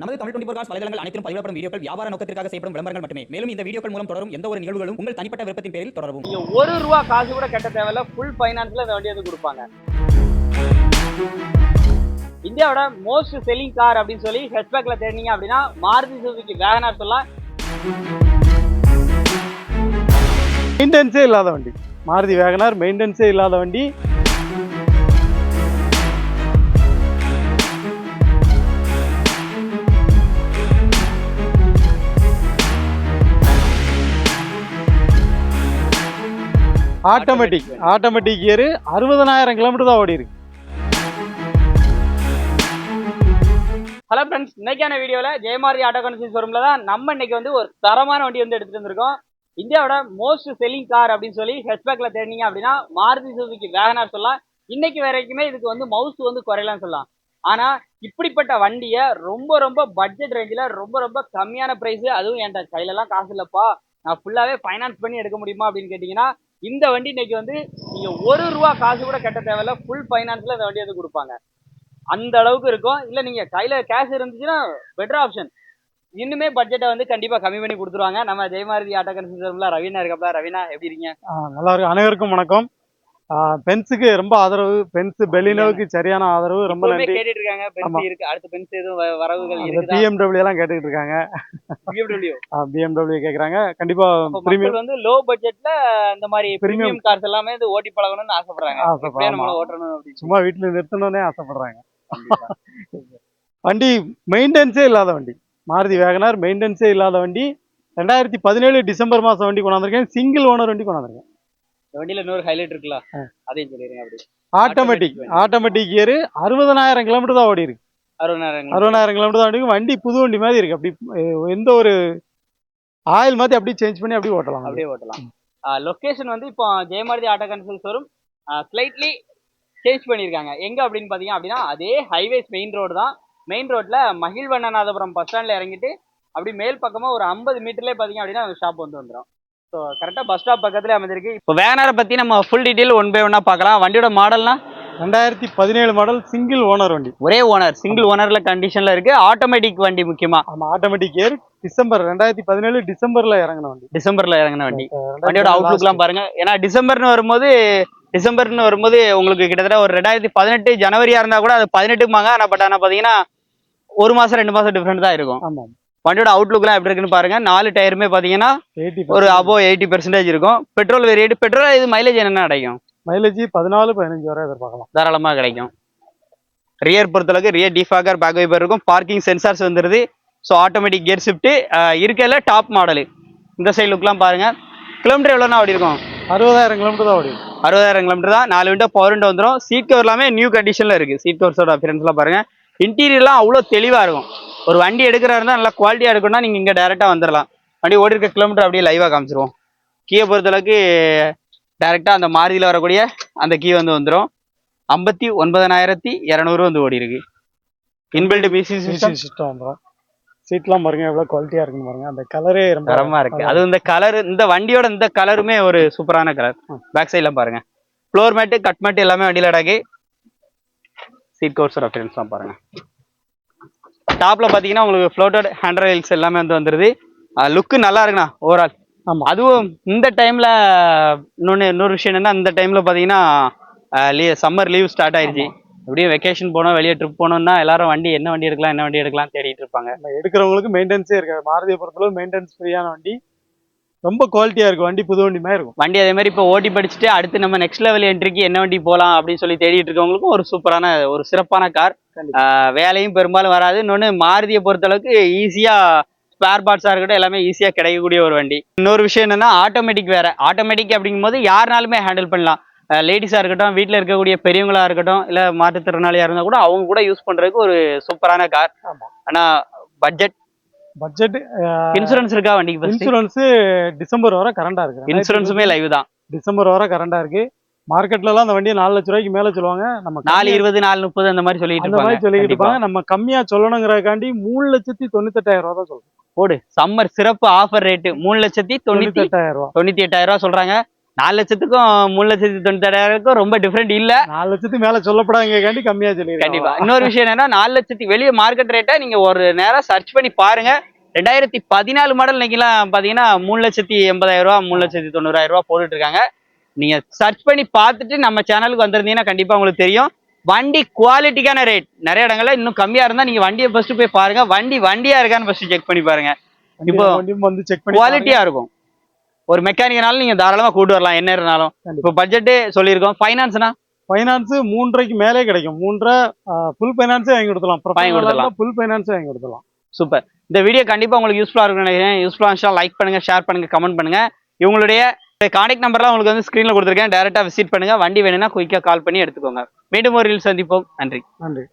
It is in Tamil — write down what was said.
நமது தமிழ் டுவெண்டி காஸ் வலைதளங்கள் அனைத்தும் பதிவிடப்படும் வீடியோக்கள் வியாபார நோக்கத்திற்காக செய்யப்படும் விளம்பரங்கள் மட்டுமே. மேலும் இந்த வீடியோக்கள் மூலம் தொடரும் எந்த ஒரு நிகழ்வுகளும் உங்கள் தனிப்பட்ட விருப்பத்தின் பேரில் தொடரவும். நீங்க ஒரு ரூபா காசு கூட கட்ட தேவையில்ல ஃபுல் ஃபைனான்ஸ்ல இந்த வண்டி வந்து கொடுப்பாங்க. இந்தியாவோட மோஸ்ட் செல்லிங் கார் அப்படின்னு சொல்லி ஹெச்பேக்ல தேடினீங்க அப்படின்னா மாருதி சுசுகி வேகனார் சொல்லலாம். மெயின்டெனன்ஸே இல்லாத வண்டி. மாருதி வேகனார் மெயின்டெனன்ஸே இல்லாத வண்டி. ஆட்டோமேட்டிக் ஆட்டோமேட்டிக் கியர் அறுபதனாயிரம் கிலோமீட்டர் தான் ஓடி இருக்கு. ஹலோ ஃப்ரெண்ட்ஸ் இன்னைக்கான வீடியோவில் ஜெயமாரி ஆட்டோ கன்சல்ட் ஷோரூமில் தான் நம்ம இன்னைக்கு வந்து ஒரு தரமான வண்டி வந்து எடுத்துட்டு வந்திருக்கோம். இந்தியாவோட மோஸ்ட் செல்லிங் கார் அப்படின்னு சொல்லி ஹெச்பேக்கில் தேடினீங்க அப்படின்னா மாருதி சுசுக்கு வேகனார் சொல்லலாம். இன்னைக்கு வரைக்குமே இதுக்கு வந்து மவுஸ் வந்து குறையலாம் சொல்லலாம். ஆனால் இப்படிப்பட்ட வண்டியை ரொம்ப ரொம்ப பட்ஜெட் ரேஞ்சில் ரொம்ப ரொம்ப கம்மியான ப்ரைஸு அதுவும் என்கிட்ட கையிலலாம் காசு இல்லைப்பா. நான் ஃபுல்லாகவே ஃபைனான்ஸ் பண்ணி எடுக்க முடியுமா அப்படின்னு கேட்டிங்கன்னா இந்த வண்டி இன்னைக்கு வந்து நீங்க ஒரு ரூபா காசு கூட கட்ட தேவையில்ல. ஃபுல் ஃபைனான்ஸ்ல இந்த வண்டி வந்து கொடுப்பாங்க. அந்த அளவுக்கு இருக்கும். இல்ல நீங்க கையில கேஷ் இருந்துச்சுன்னா பெட்டர் ஆப்ஷன் இன்னுமே பட்ஜெட்டை வந்து கண்டிப்பா கம்மி பண்ணி கொடுத்துருவாங்க. நம்ம ஜெயமாரதி ஆட்டோ கன்சல்டன்ல ரவீனா இருக்கப்பா ரவீனா எப்படி இருக்கீங்க? நல்லா இருக்கு அனைவருக்கும் வணக்கம். பென்ஸுக்கு ரொம்ப ஆதரவு பென்ஸ் பெலினோவுக்கு சரியான ஆதரவு ரொம்ப நன்றி. கேட்டுட்டு இருக்காங்க. பென்ஸ் இருக்கு அடுத்த பென்ஸ் எதுவும் வரவுகள் இருக்குதா? பிஎம்டபிள்யூ எல்லாம் கேட்டுக்கிட்டு இருக்காங்க BMW பிஎம்டபிள்யூ கேக்குறாங்க. கண்டிப்பா பிரீமியம் வந்து லோ பட்ஜெட்ல இந்த மாதிரி. பிரீமியம் கார்ஸ் எல்லாமே வந்து ஓட்டி பழகணும்னு ஆசைப்படுறாங்க. நம்மள ஓட்டணும் அப்படின்னு. சும்மா வீட்டுல நிறுத்தணும்னே ஆசைப்படுறாங்க. வண்டி மெயின்டெனன்ஸே இல்லாத வண்டி. மாருதி வேகனார் மெயின்டெனன்ஸே இல்லாத வண்டி. ரெண்டாயிரத்தி பதினேழு டிசம்பர் மாசம் வண்டி கொண்டாந்துருக்கேன். சிங்கிள் ஓனர் வண்டி கொண்டாந்துருக்கேன். வண்டியில இன்னொரு ஹைலைட் இருக்குல்ல? அதையும் சொல்லிடுங்க அப்படி. ஆட்டோமேட்டிக் ஆட்டோமேட்டிக் கியர் அறுபதனாயிரம் கிலோமீட்டர் தான் ஓடி இருக்கு. அறுபதாயிரம் அறுபதாயிரம் கிலோமீட்டர் தான் ஓடி. வண்டி புது வண்டி மாதிரி இருக்கு. அப்படி எந்த ஒரு ஆயில் மாத்தி அப்படியே சேஞ்ச் பண்ணி அப்படியே ஓட்டலாம். அப்படியே ஓட்டலாம். லொகேஷன் வந்து இப்போ Jayamarathi auto consult showroom slightly change பண்ணியிருக்காங்க. எங்க அப்படின்னு பாத்தீங்க அப்படின்னா அதே ஹைவேஸ் மெயின் ரோடு தான். மெயின் ரோட்ல மகிழ்வண்ணநாதபுரம் பஸ் ஸ்டாண்ட்ல இறங்கிட்டு அப்படி மேல் பக்கமா ஒரு ஐம்பது மீட்டர்லேயே பாத்தீங்க அப்படின்னா அந்த ஷாப் வந்து வந்துடும் ஸோ கரெக்டாக பஸ் ஸ்டாப் பக்கத்துல அமைஞ்சிருக்கு இப்போ வேகனாரை பத்தி நம்ம ஃபுல் டீட்டெயில் ஒன் பை ஒன்னா பார்க்கலாம். வண்டியோட மாடல்னா ரெண்டாயிரத்தி பதினேழு மாடல் சிங்கிள் ஓனர் வண்டி. ஒரே ஓனர் சிங்கிள் ஓனர்ல கண்டிஷன்ல இருக்கு. ஆட்டோமேட்டிக் வண்டி முக்கியமா? ஆமா ஆட்டோமேட்டிக் கியர் டிசம்பர் ரெண்டாயிரத்தி பதினேழு டிசம்பர்ல இறங்கின வண்டி. டிசம்பர்ல இறங்கின வண்டி. வண்டியோட பதினேழு அவுட்லுக்லாம் பாருங்க. ஏன்னா டிசம்பர்னு வரும்போது டிசம்பர்னு வரும்போது உங்களுக்கு கிட்டத்தட்ட ஒரு ரெண்டாயிரத்தி பதினெட்டு ஜனவரியா இருந்தா கூட அது பதினெட்டுமாங்க ஆனா பட் ஆனா பாத்தீங்கன்னா ஒரு மாசம் ரெண்டு மாசம் டிஃபரெண்ட் தான் இருக்கும். ஆமா. வண்டியோட அவுட்லுக்லாம் எப்படி இருக்குன்னு பாருங்க. நாலு டயருமே பாத்தீங்கன்னா எயிட்டி ஒரு அபோ எயிட்டி பெர்சன்டேஜ் இருக்கும். பெட்ரோல் வேரியட் பெட்ரோல் இது மைலேஜ் என்னென்ன கிடைக்கும்? மைலேஜ் பதினாலு பதினஞ்சு வரை எதிர்பார்க்கலாம். தாராளமா கிடைக்கும். ரியர் பொறுத்தளவுக்கு ரியர் டிஃபாகர் பேக் வைப்பர் இருக்கும். பார்க்கிங் சென்சார்ஸ் வந்துருது. ஸோ ஆட்டோமேட்டிக் கியர் ஷிஃப்ட் இருக்கல டாப் மாடலு இந்த சைடு லுக்லாம் பாருங்க. கிலோமீட்டர் எவ்வளோனா ஓடி இருக்கும்? அறுபதாயிரம் கிலோமீட்டர் தான் ஓடி. அறுபதாயிரம் கிலோமீட்டர் தான். நாலு விண்டோ பவர் விண்டோ வந்துடும் சீட் கவர் எல்லாமே நியூ கண்டிஷன்ல இருக்கு. சீட் கவர்ஸோட அப்பியரன்ஸ்லாம் பாருங்க. இன்டீரியர்லாம் அவ்வளோ தெளிவா இருக்கும். ஒரு வண்டி எடுக்கிறா இருந்தால் நல்லா குவாலிட்டியா எடுக்கணும்னா நீங்க இங்க டைரக்டா வந்துடலாம் வண்டி ஓடி இருக்க கிலோமீட்டர் அப்படியே லைவா காமிச்சிருவோம். கீயை பொறுத்தளவுக்கு டைரக்டா அந்த மாருதியில் வரக்கூடிய அந்த கீ வந்து வந்துடும் ஐம்பத்தி ஒன்பதனாயிரத்தி இரநூறு வந்து ஓடி இருக்கு இன்பில்ட் பிசி சிஸ்டம் சிஸ்டம் வந்துடும் சீட்லாம் பாருங்க எவ்வளவு குவாலிட்டியா இருக்குன்னு பாருங்க. அந்த கலரே ரொம்ப தரமா இருக்கு. அது இந்த கலர் இந்த வண்டியோட இந்த கலருமே ஒரு சூப்பரான கலர் பேக் சைட்ல பாருங்க. ஃப்ளோர் மேட்டு கட் மேட்டு எல்லாமே வண்டியில அடக்கி சீட் கவர்ஸ் ரெஃபரன்ஸ்லாம் பாருங்க. டாப்ல பாத்தீங்கன்னா உங்களுக்கு ஃப்ளோட்டட் ஹேண்ட் ரெயில்ஸ் எல்லாமே வந்து வந்துருது. லுக்கு நல்லா இருக்குண்ணா ஓவரால் ஆமா. அதுவும் இந்த டைம்ல இன்னொன்னு இன்னொரு விஷயம் என்னன்னா இந்த டைம்ல பாத்தீங்கன்னா சம்மர் லீவ் ஸ்டார்ட் ஆயிருச்சு. எப்படியும் வெக்கேஷன் போனோம் வெளியே ட்ரிப் போனோம்னா எல்லாரும் வண்டி என்ன வண்டி எடுக்கலாம் என்ன வண்டி எடுக்கலாம் தேடிட்டு இருப்பாங்க. எடுக்கிறவங்களுக்கு மெயின்டெனன்ஸே இருக்காது. மாருதியை பொறுத்தளவு மெயின்டெனன்ஸ் ஃப்ரீயான வண்டி. ரொம்ப குவாலிட்டியா இருக்கும். வண்டி புது வண்டி மாதிரி இருக்கும். வண்டி அதே மாதிரி இப்போ ஓட்டி படிச்சுட்டு அடுத்து நம்ம நெக்ஸ்ட் லெவல் என்ட்ரிக்கு என்ன வண்டி போகலாம் அப்படின்னு சொல்லி தேடிட்டு இருக்கவங்களுக்கும் ஒரு சூப்பரான ஒரு சிறப்பான கார். வேலையும் பெரும்பாலும் வராது. இன்னொன்று மாருதியை பொறுத்தளவுக்கு ஈஸியாக ஸ்பேர் பார்ட்ஸாக இருக்கட்டும் எல்லாமே ஈஸியாக கிடைக்கக்கூடிய ஒரு வண்டி. இன்னொரு விஷயம் என்னன்னா ஆட்டோமேட்டிக் வேற. ஆட்டோமேட்டிக் அப்படிங்கும்போது யாருனாலுமே ஹேண்டில் பண்ணலாம். லேடிஸாக இருக்கட்டும் வீட்டில் இருக்கக்கூடிய பெரியவங்களா இருக்கட்டும் இல்லை மாற்றுத்திறனாளியாக இருந்தால் கூட அவங்க கூட யூஸ் பண்ணுறதுக்கு ஒரு சூப்பரான கார். ஆனால் பட்ஜெட் பட்ஜெட் இன்சூரன்ஸ் இருக்கா வண்டிக்கு இன்சூரன்ஸ் டிசம்பர் வரை கரண்டா இருக்கு. இன்சூரன்ஸுமே லைவ் தான். டிசம்பர் வரை கரண்டா இருக்கு. மார்க்கெட்ல எல்லாம் அந்த வண்டியை நாலு லட்ச ரூபாய்க்கு மேல சொல்லுவாங்க. நம்ம நாலு இருபது நாலு முப்பது அந்த மாதிரி சொல்லிட்டு அந்த மாதிரி சொல்லிட்டு. இருப்பாங்க. நம்ம கம்மியா சொல்லணுங்கிறதுக்காண்டி மூணு லட்சத்தி தொண்ணூத்தெட்டாயிரம் ரூபா தான் சொல்றோம். போடு சம்மர் சிறப்பு ஆஃபர் ரேட்டு மூணு லட்சத்தி தொண்ணூத்தி தொண்ணூத்தெட்டாயிரம் ரூபா தொண்ணூத்தி எட்டாயிரம் ரூபாய் சொல்றாங்க. நாலு லட்சத்துக்கும் மூணு லட்சத்தி தொண்ணூத்தாயிரத்துக்கும் ரொம்ப டிஃப்ரெண்ட் இல்ல. நாலு லட்சத்துக்கு மேல சொல்லப்படாதீங்கக்காண்டி கம்மியா சொல்லியிருக்கேன் கண்டிப்பா. இன்னொரு விஷயம் என்னன்னா நாலு லட்சத்தி வெளியே மார்க்கெட் ரேட்டை நீங்க ஒரு நேரம் சர்ச் பண்ணி பாருங்க. ரெண்டாயிரத்தி பதினாலு மாடல் இன்னைக்கெல்லாம் பாத்தீங்கன்னா மூணு லட்சத்தி எண்பதாயிரம் ரூபா மூணு லட்சத்தி தொண்ணூறாயிரம் ரூபா போட்டுட்டு இருக்காங்க நீங்க சர்ச் பண்ணி பார்த்துட்டு நம்ம சேனலுக்கு வந்திருந்தீங்கன்னா கண்டிப்பா உங்களுக்கு தெரியும். வண்டி குவாலிட்டிக்கான ரேட் நிறைய இடங்கள்ல இன்னும் கம்மியா இருந்தா நீங்க வண்டியை ஃபர்ஸ்ட் போய் பாருங்க. வண்டி வண்டியா இருக்கான்னு ஃபர்ஸ்ட் செக் பண்ணி பாருங்க. இப்போ வந்து செக் பண்ணி குவாலிட்டியா இருக்கும். ஒரு மெக்கானிக்னாலும் நீங்க தாராளமா கூட்டு வரலாம். என்ன இருந்தாலும். இப்போ பட்ஜெட் சொல்லியிருக்கோம். ஃபைனான்ஸ்னா ஃபைனான்ஸ் மூன்றரைக்கு மேலே கிடைக்கும். மூன்றரை ஃபுல் ஃபைனான்ஸே வாங்கி கொடுத்துலாம் வாங்கி கொடுத்துடலாம். ஃபுல் ஃபைனான்ஸே வாங்கி கொடுத்துலாம் சூப்பர் இந்த வீடியோ கண்டிப்பா உங்களுக்கு யூஸ்ஃபுல்லா இருக்கும்னு நினைக்கிறேன். யூஸ்ஃபுல்லா இருந்துச்சா லைக் பண்ணுங்க ஷேர் பண்ணுங்க கமெண்ட் பண்ணுங்க. இவங்களுடைய கான்டாக்ட் நம்பர்லாம் உங்களுக்கு வந்து ஸ்க்ரீன்ல கொடுத்துருக்கேன். டேரக்டா விசிட் பண்ணுங்க. வண்டி வேணும்னா குயிக்கா கால் பண்ணி எடுத்துக்கோங்க. மீண்டும் ஒரு reel சந்திப்போம். நன்றி. நன்றி.